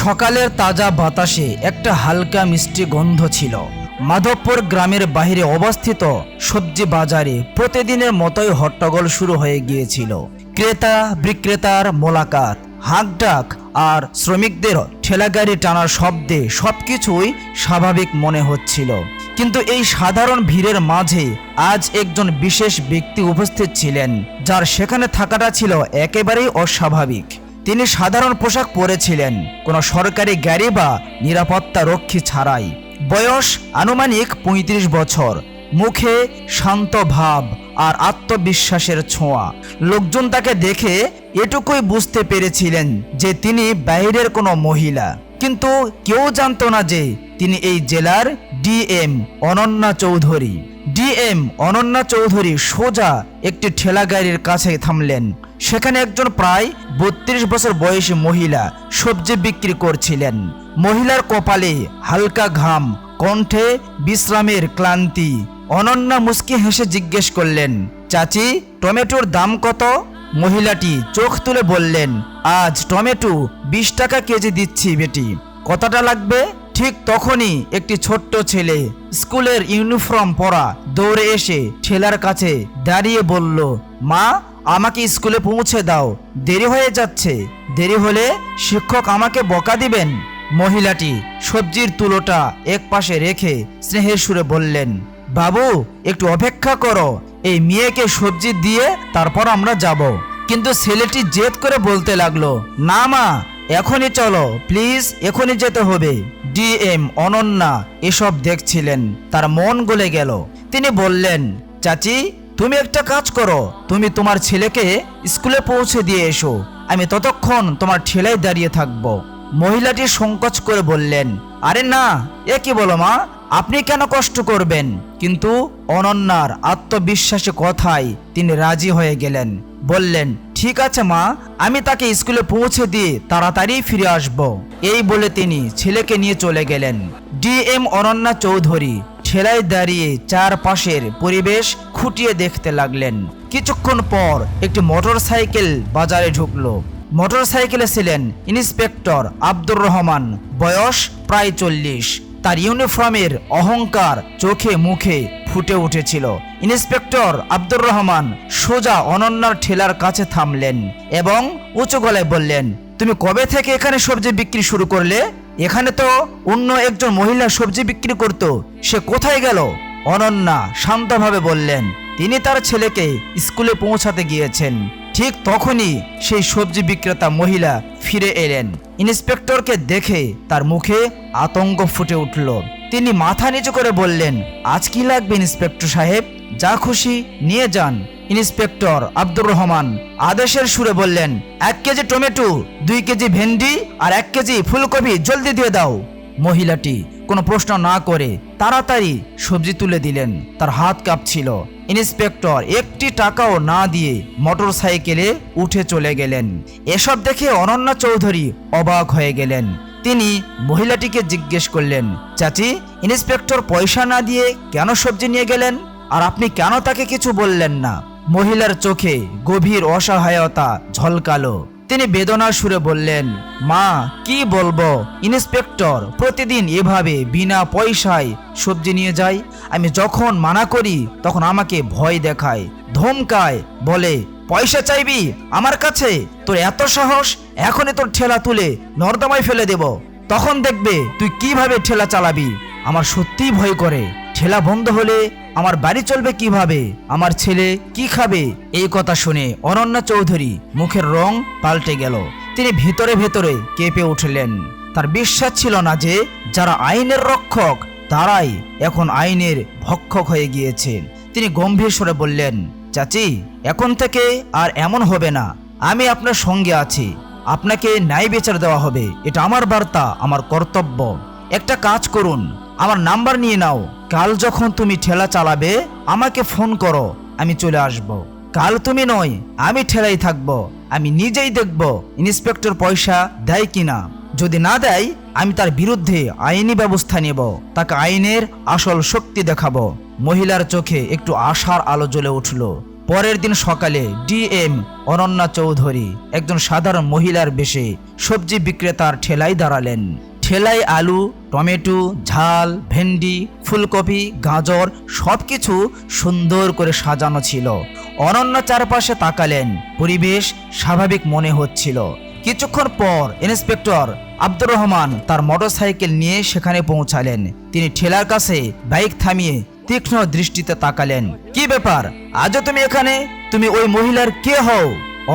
সকালের তাজা বাতাসে একটা হালকা মিষ্টি গন্ধ ছিল। মাধবপুর গ্রামের বাইরে অবস্থিত সবজি বাজারে প্রতিদিনের মতোই হট্টগোল শুরু হয়ে গিয়েছিল। ক্রেতা, বিক্রেতার মোলাকাত, হাঁকডাক আর শ্রমিকদের ঠেলাগাড়ি টানার শব্দে সবকিছুই স্বাভাবিক মনে হচ্ছিল। কিন্তু এই সাধারণ ভিড়ের মাঝে আজ একজন বিশেষ ব্যক্তি উপস্থিত ছিলেন, যার সেখানে থাকাটা ছিল একেবারেই অস্বাভাবিক। তিনি সাধারণ পোশাক পরেছিলেন। কোনো সরকারি গাড়ি বা নিরাপত্তা রক্ষী ছাড়াই। বয়স আনুমানিক ৩৫ বছর। মুখে শান্ত ভাব আর আত্মবিশ্বাসের ছোঁয়া। লোকজন তাকে দেখে এটুকুই বুঝতে পেরেছিলেন যে তিনি বাইরের কোনো মহিলা। কিন্তু কেউ জানতো না যে তিনি এই জেলার ডিএম অনন্যা চৌধুরী। ডিএম অনন্যা চৌধুরী সোজা একটি ঠেলা গাড়ির কাছে থামলেন। সেখানে একজন প্রায় বত্রিশ বছর বয়সী মহিলা সবজি বিক্রি করছিলেন। মহিলার কপালে হালকা ঘাম, কণ্ঠে বিশ্রামের ক্লান্তি। অনন্যা মুস্কি হেসে জিজ্ঞেস করলেন, চাচি, টমেটোর দাম কত? মহিলাটি চোখ তুলে বললেন, আজ টমেটো বিশ টাকা কেজি দিচ্ছি বেটি। কতটা লাগবে? ঠিক তখনই একটি ছোট্ট ছেলে স্কুলের ইউনিফর্ম পরা দৌড়ে এসে ঠেলার কাছে দাঁড়িয়ে বলল, মা, আমাকে স্কুলে পৌঁছে দাও। দেরি হয়ে যাচ্ছে। দেরি হলে শিক্ষক আমাকে বকা দিবেন। মহিলাটি সবজির তুলোটা এক পাশে রেখে স্নেহের সুরে বললেন, বাবু, একটু অপেক্ষা করো। এই মেয়েকে সবজি দিয়ে তারপর আমরা যাব। কিন্তু ছেলেটি জেদ করে বলতে লাগল, না মা, এখনই চলো, প্লিজ এখনই যেতে হবে। ডিএম অনন্যা এসব দেখছিলেন, তার মন গলে গেল। তিনি বললেন, চাচি, তুমি একটা কাজ করো, তুমি তোমার ছেলেকে স্কুলে পৌঁছে দিয়ে এসো, আমি ততক্ষণ তোমার ঠেলায় দাঁড়িয়ে থাকব। মহিলাটি সংকোচ করে বললেন, আরে না, এ কি বলো মা আপনি কেন কষ্ট করবেন? কিন্তু অনন্যার আত্মবিশ্বাসী কথায় তিনি রাজি হয়ে গেলেন। বললেন, ঠিক আছে মা, আমি তাকে স্কুলে পৌঁছে দিয়ে তাড়াতাড়ি ফিরে আসব। এই বলে তিনি ছেলেকে নিয়ে চলে গেলেন। ডিএম অনন্যা চৌধুরী ঠেলায় দাঁড়িয়ে চারপাশের পরিবেশ খুঁটিয়ে দেখতে লাগলেন। কিছুক্ষণ পর একটি মোটর সাইকেল বাজারে ঢুকলো। মোটর সাইকেলে ছিলেন ইন্সপেক্টর আব্দুর রহমান, বয়স প্রায় চল্লিশ। তার ইউনিফর্মের অহংকার চোখে মুখে ফুটে উঠেছিল। ইন্সপেক্টর আব্দুর রহমান সোজা অনন্যার ঠেলার কাছে থামলেন এবং উঁচু গলায় বললেন, তুমি কবে থেকে এখানে সবজি বিক্রি শুরু করলে? এখানে তো অন্য একজন মহিলা সবজি বিক্রি করত, সে কোথায় গেল? অনন্যা শান্তভাবে বললেন, তিনি তার ছেলেকে স্কুলে পৌঁছাতে গিয়েছেন। ঠিক তখনই সেই সবজি বিক্রেতা মহিলা ফিরে এলেন। ইন্সপেক্টরকে দেখে তার মুখে আতঙ্ক ফুটে উঠল। তিনি মাথা নিচু করে বললেন, আজ কি লাগবে ইন্সপেক্টর সাহেব? যা খুশি, নিয়ে যান। ইন্সপেক্টর আব্দুর রহমান আদেশের সুরে বললেন, এক কেজি টমেটো, দুই কেজি ভেন্ডি আর এক কেজি ফুলকপি জলদি দিয়ে দাও। মহিলাটি কোনো প্রশ্ন না করে তাড়াতাড়ি সবজি তুলে দিলেন। তার হাত কাঁপছিল। ইন্সপেক্টর একটি টাকাও না দিয়ে মোটর সাইকেলে উঠে চলে গেলেন। এসব দেখে অনন্যা চৌধুরী অবাক হয়ে গেলেন। তিনি মহিলাটিকে জিজ্ঞেস করলেন, চাচি, ইন্সপেক্টর পয়সা না দিয়ে কেন সবজি নিয়ে গেলেন? আর আপনি কেন তাকে কিছু বললেন না? মহিলার চোখে গভীর অসহায়তা ঝলকালো। তিনি বেদনার সুরে বললেন, মা, কি বলব? ইন্সপেক্টর, প্রতিদিন এভাবে বিনা পয়সায় সবজি নিয়ে যায় আমি যখন মানা করি, তখন আমাকে ভয় দেখায়, ধমকায়, বলে, পয়সা চাইবি আমার কাছে? তোর এত সাহস? এখনই তোর ঠেলা তুলে নর্দমায় ফেলে দেব। তখন দেখবে তুই কীভাবে ঠেলা চালাবি। আমার সত্যিই ভয় করে। ঠেলা বন্ধ হলে আমার বাড়ি চলবে কীভাবে? আমার ছেলে কি খাবে? এই কথা শুনে অনন্যা চৌধুরী মুখের রং পাল্টে গেল। তিনি ভেতরে ভেতরে কেঁপে উঠলেন। তার বিশ্বাস ছিল না যে, যারা আইনের রক্ষক, তারাই এখন আইনের ভক্ষক হয়ে গিয়েছে। তিনি গম্ভীর স্বরে বললেন, চাচি, এখন থেকে আর এমন হবে না। আমি আপনার সঙ্গে আছি। আপনাকে ন্যায় বিচার দেওয়া হবে। এটা আমার বার্তা, আমার কর্তব্য। একটা কাজ করুন। আমার নাম্বার নিয়ে নাও। কাল যখন তুমি ঠেলা চালাবে, আমাকে ফোন করো, আমি চলে আসব। কাল তুমি নয়, আমি ঠেলাই থাকব, আমি নিজেই দেখব ইন্সপেক্টর পয়সা দেয় কিনা। যদি না দেয়, আমি তার বিরুদ্ধে আইনি ব্যবস্থা নেব, তাকে আইনের আসল শক্তি দেখাবো। মহিলার চোখে একটু আশার আলো জ্বলে উঠল। পরের দিন সকালে ডিএম অনন্যা চৌধুরী, একজন সাধারণ মহিলার বেশে সবজি বিক্রেতার ঠেলায় দাঁড়ালেন। ঠেলায় আলু, টমেটো, ঝাল, ভেন্ডি, ফুলকপি, গাজর সবকিছু সুন্দর করে সাজানো ছিল। অনন্য চারপাশে তাকালেন, পরিবেশ স্বাভাবিক মনে হচ্ছিল। কিছুক্ষণ পর ইন্সপেক্টর আব্দুর রহমান তার মোটরসাইকেল নিয়ে সেখানে পৌঁছালেন। তিনি ঠেলার কাছে বাইক থামিয়ে তীক্ষ্ণ দৃষ্টিতে তাকালেন। কি ব্যাপার? আজও তুমি এখানে? তুমি ওই মহিলার কে হও?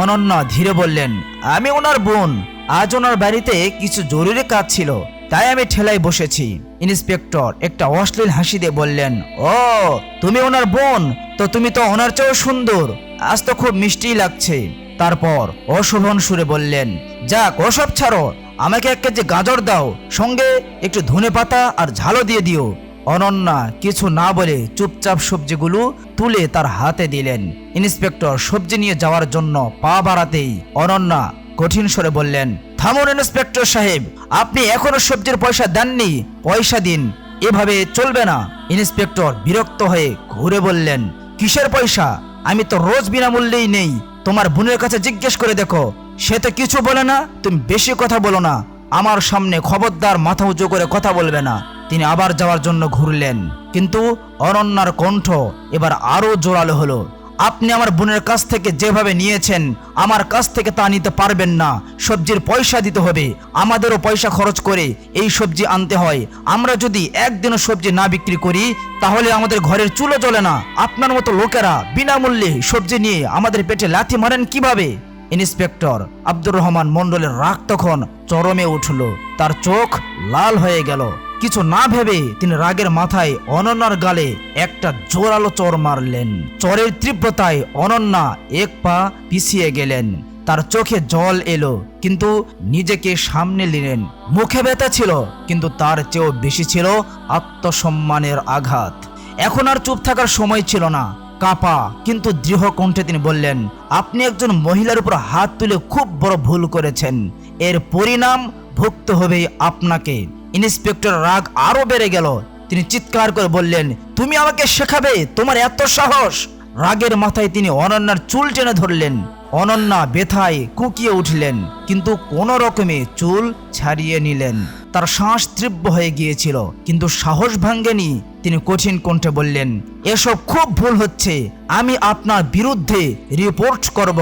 অনন্য ধীরে বললেন, আমি ওনার বোন। আজ ওনার বাড়িতে কিছু জরুরি কাজ ছিল, তাই আমি ঠেলায় বসেছি। ইন্সপেক্টর একটা অশ্লীল হাসি দিয়ে বললেন, ও, তুমি ওনার বোন, তো তুমি তো ওনার চেয়েও সুন্দর। আজ তো খুব মিষ্টি লাগছে। তারপর অশোভন সুরে বললেন, যাক, ওসব ছাড়ো, আমাকে এক কেজি গাজর দাও, সঙ্গে একটু ধনে পাতা আর ঝালও দিয়ে দিও। অনন্যা কিছু না বলে চুপচাপ সবজিগুলো তুলে তার হাতে দিলেন। ইন্সপেক্টর সবজি নিয়ে যাওয়ার জন্য পা বাড়াতেই অনন্যা কঠিন স্বরে বললেন, থামুন ইন্সপেক্টর সাহেব, আপনি এখনও সবজির পয়সা দেননি, পয়সা দিন। এভাবে চলবে না। ইন্সপেক্টর বিরক্ত হয়ে ঘুরে বললেন, কিসের পয়সা? আমি তো রোজ বিনামূল্যেই নেই। তোমার বোনের কাছে জিজ্ঞেস করে দেখো। সে তো কিছু বলে না, তুমি বেশি কথা বলো না। আমার সামনে খবরদার মাথা উঁচু করে কথা বলবে না। তিনি আবার যাওয়ার জন্য ঘুরলেন। কিন্তু অনন্যার কণ্ঠ এবার আরও জোরালো হলো। আপনি আমার বোনের কাছ থেকে যেভাবে নিয়েছেন, আমার কাছ থেকে তা নিতে পারবেন না। সবজির পয়সা দিতে হবে, আমাদেরও পয়সা খরচ করে এই সবজি আনতে হয়। আমরা যদি একদিনও সবজি না বিক্রি করি, তাহলে আমাদের ঘরের চুলো চলে না। আপনার মতো লোকেরা বিনামূল্যে সবজি নিয়ে আমাদের পেটে লাথি মারেন কীভাবে? ইন্সপেক্টর আব্দুর রহমান মণ্ডলের রাগ তখন চরমে উঠল। তার চোখ লাল হয়ে গেল। কিছু না ভেবে তিনি রাগের মাথায় অনন্যার গালে একটা জোরালো চর মারলেন। চরের তীব্রতায় অনন্যা এক পা পিছিয়ে গেলেন। তার চোখে জল এলো, কিন্তু নিজেকে সামনে নিলেন। মুখে ব্যথা ছিল, কিন্তু তার চেয়েও বেশি ছিল আত্মসম্মানের আঘাত। এখন আর চুপ থাকার সময় ছিল না, কাপা, কিন্তু দৃঢ় কণ্ঠে তিনি বললেন, আপনি একজন মহিলার উপর হাত তুলে খুব বড় ভুল করেছেন। এর পরিণাম ভুক্ত হবে আপনাকে। ইন্সপেক্টর রাগ আরও বেড়ে গেল। তিনি চিৎকার করে বললেন, তুমি আমাকে শেখাবে, তোমার এত সাহস? রাগের মাথায় তিনি অনন্যার চুল টেনে ধরলেন। অনন্যা বেথায় কুকিয়ে উঠলেন, কিন্তু কোন রকমে চুল ছাড়িয়ে নিলেন। তার শ্বাস তীব্র হয়ে গিয়েছিল, কিন্তু সাহস ভাঙ্গেনি। তিনি কঠিন কণ্ঠে বললেন, এসব খুব ভুল হচ্ছে, আমি আপনার বিরুদ্ধে রিপোর্ট করব।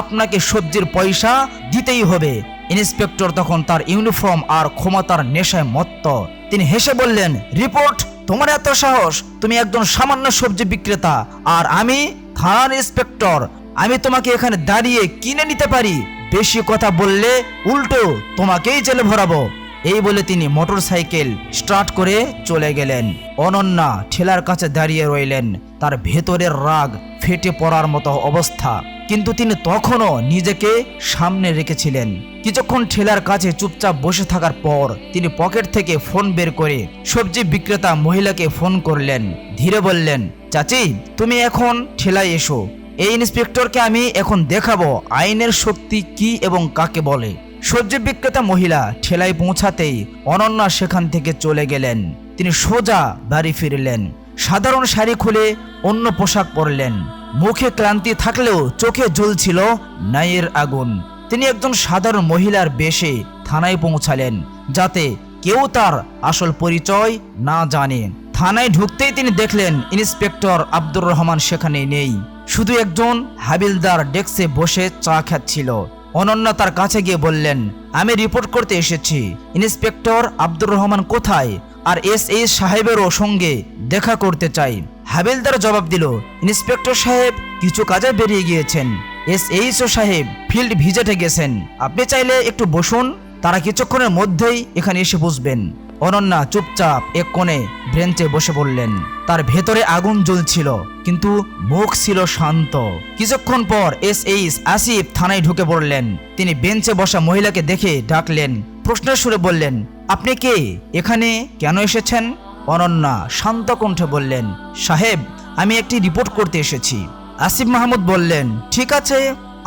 আপনাকে সবজির পয়সা দিতেই হবে। ইন্সপেক্টর তখন তার ইউনিফর্ম আর ক্ষমতার নেশায় মত্ত। তিনি হেসে বললেন, রিপোর্ট, তোমার এত সাহস? তুমি একজন সামান্য সবজি বিক্রেতা। আর আমি থানার ইন্সপেক্টর, আমি তোমাকে এখানে দাঁড়িয়ে কিনে নিতে পারি। বেশি কথা বললে উল্টো তোমাকেই জেলে ভরাবো। এই বলে তিনি মোটর সাইকেল স্টার্ট করে চলে গেলেন। অনন্যা ঠেলার কাছে দাঁড়িয়ে রইলেন। তার ভেতরের রাগ ফেটে পড়ার মতো অবস্থা। কিন্তু তিনি তখনও নিজেকে সামনে রেখেছিলেন। কিছুক্ষণ ঠেলার কাছে চুপচাপ বসে থাকার পর তিনি পকেট থেকে ফোন বের করে সবজি বিক্রেতা মহিলাকে ফোন করলেন। ধীরে বললেন, চাচি, তুমি এখন ঠেলায় এসো। এই ইন্সপেক্টরকে আমি এখন দেখাবো আইনের শক্তি কি এবং কাকে বলে। সবজি বিক্রেতা মহিলা ঠেলায় পৌঁছাতেই অনন্যা সেখান থেকে চলে গেলেন। তিনি সোজা বাড়ি ফিরলেন। সাধারণ শাড়ি খুলে অন্য পোশাক পরলেন। মুখে ক্লান্তি থাকলেও চোখে জ্বলছিল নাইয়ের আগুন। তিনি একজন সাধারণ মহিলার বেশে থানায় পৌঁছালেন, যাতে কেউ তার আসল পরিচয় না জানে। থানায় ঢুকতেই তিনি দেখলেন ইন্সপেক্টর আব্দুর রহমান সেখানে নেই। শুধু একজন হাবিলদার ডেস্কে বসে চা খাচ্ছিল। অনন্যা তার কাছে গিয়ে বললেন, আমি রিপোর্ট করতে এসেছি। ইন্সপেক্টর আব্দুর রহমান কোথায়? আর এস এইচ সাহেবেরও সঙ্গে দেখা করতে চাই। হাবিলদার জবাব দিল, ইন্সপেক্টর সাহেব, কিছু কাজে বেরিয়ে গিয়েছেন। এস এইচ ও সাহেব ফিল্ড ভিজিটে গেছেন। আপনি চাইলে একটু বসুন, তারা কিছুক্ষণের মধ্যেই এখানে এসে বসবেন অনন্যা চুপচাপ এক কোণে ব্রেঞ্চে বসে পড়লেন। তার ভেতরে আগুন জ্বলছিল, কিন্তু মুখ ছিল শান্ত। কিছুক্ষণ পর এস এইচ আসিফ থানায় ঢুকে পড়লেন। তিনি বেঞ্চে বসা মহিলাকে দেখে ডাকলেন প্রশ্নের সুরে বললেন, আপনি কে? এখানে কেন এসেছেন? অনন্যা শান্ত কণ্ঠে বললেন, সাহেব, আমি একটি রিপোর্ট করতে এসেছি। আসিফ মাহমুদ বললেন, ঠিক আছে,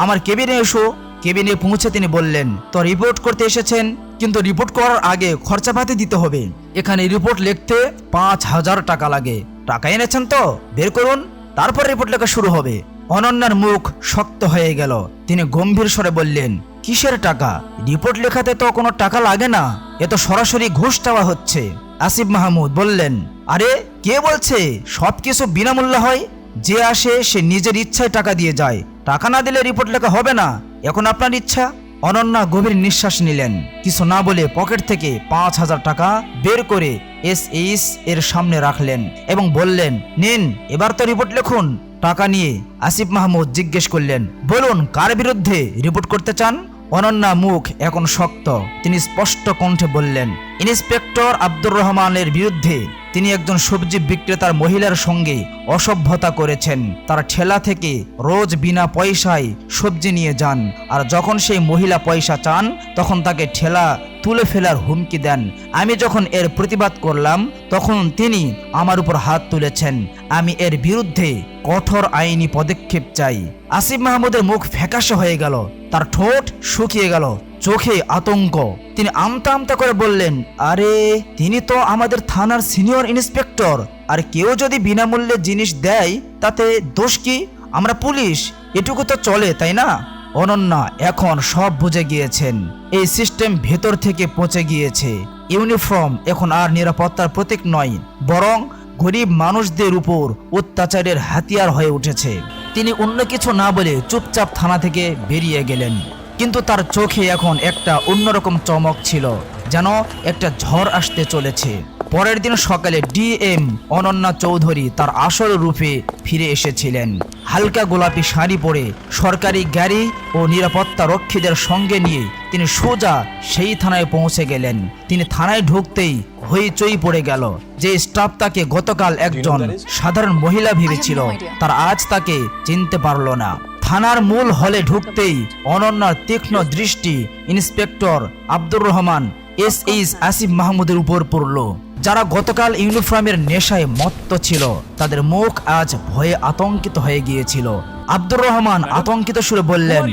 আমার কেবিনে এসো। কেবিনে পৌঁছে তিনি বললেন, তো রিপোর্ট করতে এসেছেন, কিন্তু রিপোর্ট করার আগে খরচাপাতি দিতে হবে। এখানে রিপোর্ট লিখতে পাঁচ হাজার টাকা লাগে। টাকা এনেছেন তো, বের করুন, তারপর রিপোর্ট লেখা শুরু হবে। অনন্যার মুখ শক্ত হয়ে গেল। তিনি গম্ভীর স্বরে বললেন, কিসের টাকা? রিপোর্ট লেখাতে তো কোনো টাকা লাগে না। এ তো সরাসরি ঘুষ দেওয়া হচ্ছে। আসিফ মাহমুদ বললেন, আরে, কে বলছে? সব কিছু বিনামূল্যে হয়। যে আসে, সে নিজের ইচ্ছায় টাকা দিয়ে যায়। টাকা না দিলে রিপোর্ট লেখা হবে না। এখন আপনার ইচ্ছা? অনন্যা গভীর নিঃশ্বাস নিলেন। কিছু না বলে পকেট থেকে পাঁচ হাজার টাকা বের করে এস এইস এর সামনে রাখলেন এবং বললেন, নিন, এবার তো রিপোর্ট লিখুন। টাকা নিয়ে আসিফ মাহমুদ জিজ্ঞেস করলেন, বলুন, কার বিরুদ্ধে রিপোর্ট করতে চান? অনন্যা মুখ এখন শক্ত। তিনি স্পষ্ট কণ্ঠে বললেন, ইন্সপেক্টর আব্দুর রহমানের বিরুদ্ধে তিনি একজন সবজি বিক্রেতার মহিলার সঙ্গে অসভ্যতা করেছেন। তার ঠেলা থেকে রোজ বিনা পয়সায় সবজি নিয়ে যান। আর যখন সেই মহিলা পয়সা চান, তখন তাকে ঠেলা তুলে ফেলার হুমকি দেন। আমি যখন এর প্রতিবাদ করলাম, তখন তিনি আমার উপর হাত তুলেছেন। আমি এর বিরুদ্ধে কঠোর আইনি পদক্ষেপ চাই। আসিফ মাহমুদের মুখ ফ্যাকাশে হয়ে গেল। তার ঠোঁট শুকিয়ে গেল। চোখে আতঙ্ক। তিনি আমতা আমতা করে বললেন, আরে, তিনি তো আমাদের থানার সিনিয়র ইন্সপেক্টর। আর কেউ যদি বিনামূল্যে জিনিস দেয়, তাতে দোষ কি? আমরা পুলিশ, এটুকু তো চলে, তাই না? অনন্যা এখন সব বুঝে গিয়েছেন। এই সিস্টেম ভেতর থেকে পচে গিয়েছে। ইউনিফর্ম এখন আর নিরাপত্তার প্রতীক নয়, বরং গরিব মানুষদের উপর অত্যাচারের হাতিয়ার হয়ে উঠেছে। তিনি অন্য কিছু না বলে চুপচাপ থানা থেকে বেরিয়ে গেলেন। কিন্তু তার চোখে এখন একটা অন্যরকম চমক ছিল যেন একটা ঝড় আসতে চলেছে। পরের দিন সকালে ডিএম অনন্যা চৌধুরী তার আসল রূপে ফিরে এসেছিলেন। হালকা গোলাপি শাড়ি পরে সরকারি গাড়ি ও নিরাপত্তা রক্ষীদের সঙ্গে নিয়ে তিনি সোজা সেই থানায় পৌঁছে গেলেন। তিনি থানায় ঢুকতেই হইচই পড়ে গেল যে স্টাফ তাকে গতকাল একজন সাধারণ মহিলা ভেবেছিল তার আজ তাকে চিনতে পারল না। থানার মূল হলে ঢুকতেই অনন্যার তীক্ষ্ণ দৃষ্টি inspector Abdur Rahman S H Asif মাহমুদের উপর পড়ল। যারা গতকাল ইউনিফর্মের নেশায় মত্ত ছিল তাদের মুখ আজ ভয়ে আতঙ্কিত হয়ে গিয়েছিল। আব্দুর রহমান আতঙ্কিত সুরে বললেন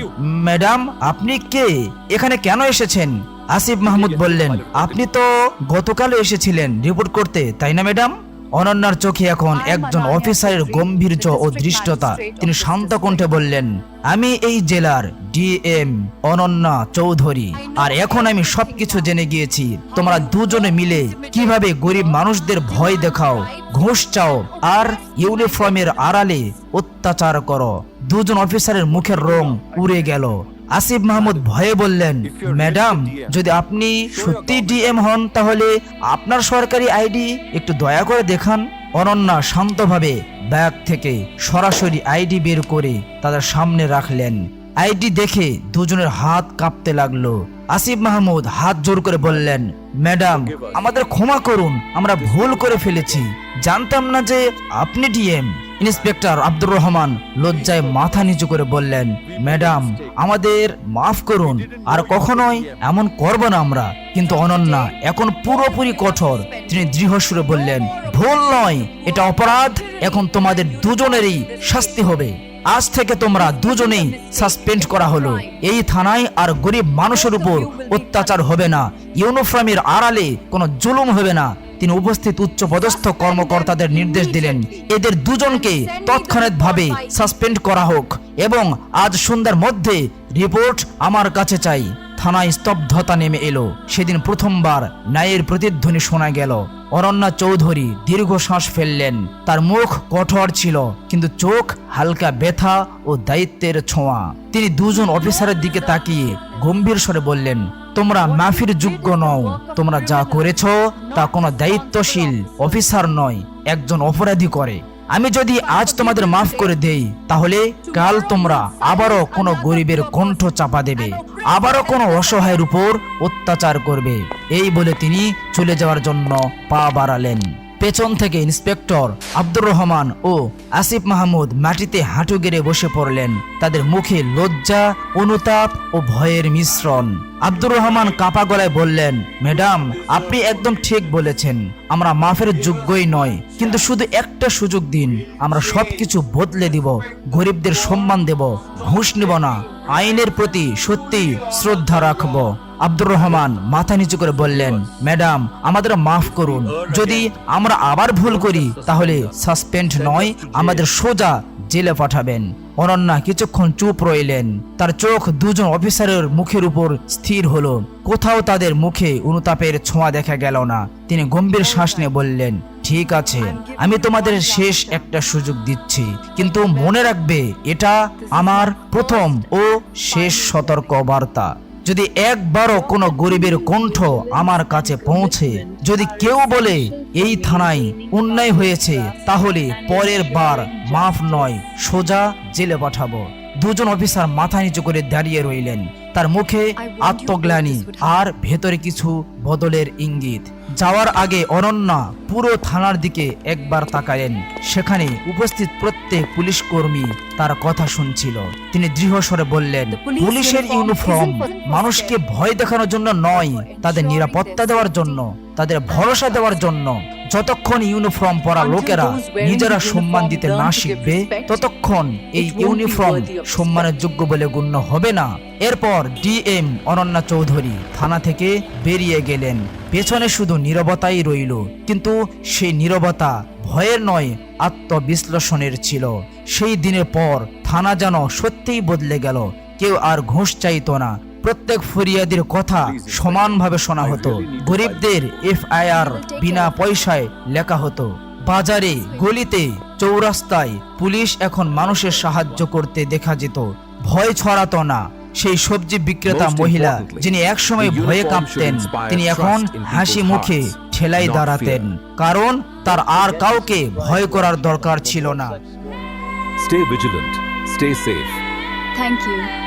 ম্যাডাম আপনি কে? এখানে কেন এসেছেন? আসিফ মাহমুদ বললেন আপনি তো গতকাল এসেছিলেন রিপোর্ট করতে তাই না ম্যাডাম? অনন্যার চোখে এখন একজন অফিসারের গম্ভীর্য ও দৃষ্টতা। তিনি শান্ত কণ্ঠে বললেন আমি এই জেলার ডিএম অনন্যা চৌধুরী। আর এখন আমি সবকিছু জেনে গিয়েছি। তোমরা দুজনে মিলে কীভাবে গরিব মানুষদের ভয় দেখাও ঘুষ চাও আর ইউনিফর্মের আড়ালে অত্যাচার করো। দুজন অফিসারের মুখের রং উড়ে গেল। আসিফ মাহমুদ ভয়ে বললেন ম্যাডাম যদি আপনি সত্যি ডিএম হন তাহলে আপনার সরকারি আইডি একটু দয়া করে দেখান। অনন্যা শান্তভাবে ব্যাগ থেকে সরাসরি আইডি বের করে তাদের সামনে রাখলেন। আইডি দেখে দুজনের হাত কাঁপতে লাগল। আসিফ মাহমুদ হাত জোর করে বললেন ম্যাডাম আমাদের ক্ষমা করুন আমরা ভুল করে ফেলেছি। জানতাম না যে আপনি ডিএম ইন্সপেক্টর আব্দুর রহমান লজ্জায় মাথা নিচু করে বললেন, ম্যাডাম, আমাদের মাফ করুন, আর কখনোই এমন করব না আমরা। কিন্তু অনন্যা এখন পুরোপুরি কঠোর। তিনি দৃঢ় সুরে বললেন, ভুল নয়, এটা অপরাধ, এখন তোমাদের দুজনেরই শাস্তি হবে। আজ থেকে তোমরা দুজনেই সাসপেন্ড করা হলো। এই থানায় আর গরিব মানুষের উপর অত্যাচার হবে না। ইউনিফর্মের আড়ালে কোনো জুলুম হবে না। তিনি উপস্থিত উচ্চ পদস্থ কর্মকর্তাদের নির্দেশ দিলেন। এদের দুজনকে তৎক্ষণাৎভাবে সাসপেন্ড করা হোক এবং আজ সন্ধ্যার মধ্যে রিপোর্ট আমার কাছে চাই। থানায় স্তব্ধতা নেমে এলো। সেদিন প্রথমবার ন্যায়ের প্রতিধ্বনি শোনা গেল। অরণ্যা চৌধুরী দীর্ঘ শ্বাস ফেললেন। তার মুখ কঠোর ছিল, কিন্তু চোখ হালকা ব্যথা ও দায়িত্বের ছোঁয়া। তিনি দুজন অফিসারের দিকে তাকিয়ে গম্ভীর স্বরে বললেন তোমরা মাফির যোগ্য নও। তোমরা যা করেছ, তা কোনো দায়িত্বশীল অফিসার নয়, একজন অপরাধী করে। আমি যদি আজ তোমাদের মাফ করে দেই, তাহলে কাল তোমরা আবারও কোনো গরিবের কণ্ঠ চাপা দেবে, আবারও কোনো অসহায়ের উপর অত্যাচার করবে। এই বলে তিনি চলে যাওয়ার জন্য পা বাড়ালেন। পেছন থেকে ইন্সপেক্টর আব্দুর রহমান ও আসিফ মাহমুদ মাটিতে হাঁটু গেড়ে বসে পড়লেন। তাদের মুখে লজ্জা, অনুতাপ ও ভয়ের মিশ্রণ। আব্দুর রহমান কাপা গলায় বললেন, ম্যাডাম, আপনি একদম ঠিক বলেছেন। আমরা মাফের যোগ্যই নয়, কিন্তু শুধু একটা সুযোগ দিন। আমরা সবকিছু বদলে দিব, গরিবদের সম্মান দেব, ঘুষ নেব না। আইনের প্রতি সত্যি শ্রদ্ধা রাখব। আব্দুর রহমান মাথা নিচু করে বললেন, ম্যাডাম, আমাদের মাফ করুন। যদি আমরা আবার ভুল করি, তাহলে সাসপেন্ড নয়, আমাদের সোজা জেলে পাঠাবেন। অনন্যা কিছুক্ষণ চুপ রইলেন। তার চোখ দুজন অফিসারের মুখের উপর স্থির হলো। কোথাও তাদের মুখে অনুতাপের ছোঁয়া দেখা গেল না। তিনি গম্ভীর শ্বাস নিয়ে বললেন ঠিক আছে আমি তোমাদের শেষ একটা সুযোগ দিচ্ছি। কিন্তু মনে রাখবে এটা আমার প্রথম ও শেষ সতর্ক বার্তা যদি একবারও কোনো গরিবের কণ্ঠ আমার কাছে পৌঁছে যদি কেউ বলে এই থানায় অন্যায় হয়েছে তাহলে পরের বার মাফ নয় সোজা জেলে পাঠাবো। দুজন অফিসার মাথা নিচু করে দাঁড়িয়ে রইলেন। তার মুখে আত্মগ্লানি আর ভেতরে কিছু বদলের ইঙ্গিত। যাওয়ার আগে অনন্যা পুরো থানার দিকে একবার তাকালেন। সেখানে উপস্থিত প্রত্যেক পুলিশ কর্মী তার কথা শুনছিল। তিনি দৃঢ়স্বরে বললেন পুলিশের ইউনিফর্ম মানুষকে ভয় দেখানোর জন্য নয় তাদের নিরাপত্তা দেওয়ার জন্য তাদের ভরসা দেওয়ার জন্য। যতক্ষণ ইউনিফর্ম পরা লোকেরা নিজেরা সম্মান দিতে না শিখবে ততক্ষণ এই ইউনিফর্ম সম্মানের যোগ্য বলে গণ্য হবে না। এরপর ডিএম অনন্যা চৌধুরী থানা থেকে বেরিয়ে গেলেন। পেছনে শুধু নীরবতাই রইল কিন্তু সেই নীরবতা ভয়ের নয় আত্মবিশ্লেষণের ছিল। সেই দিনের পর থানা যেন সত্যিই বদলে গেল কেউ আর ঘুষ চাইতো না। প্রত্যেক ফরিয়াদির কথা সমানভাবে শোনা হতো। গরিবদের এফআইআর বিনা পয়সায় লেখা হতো। বাজারে গলিতে চৌরাস্তায় পুলিশ এখন মানুষের সাহায্য করতে দেখা যেত। ভয় ছড়াতো না। সেই সবজি বিক্রেতা মহিলা যিনি একসময় ভয়ে কাঁপতেন তিনি এখন হাসি মুখে ঠেলাই দাঁড়াতেন। কারণ তার আর কাউকে ভয় করার দরকার ছিল না। Stay vigilant. Stay safe. Thank you.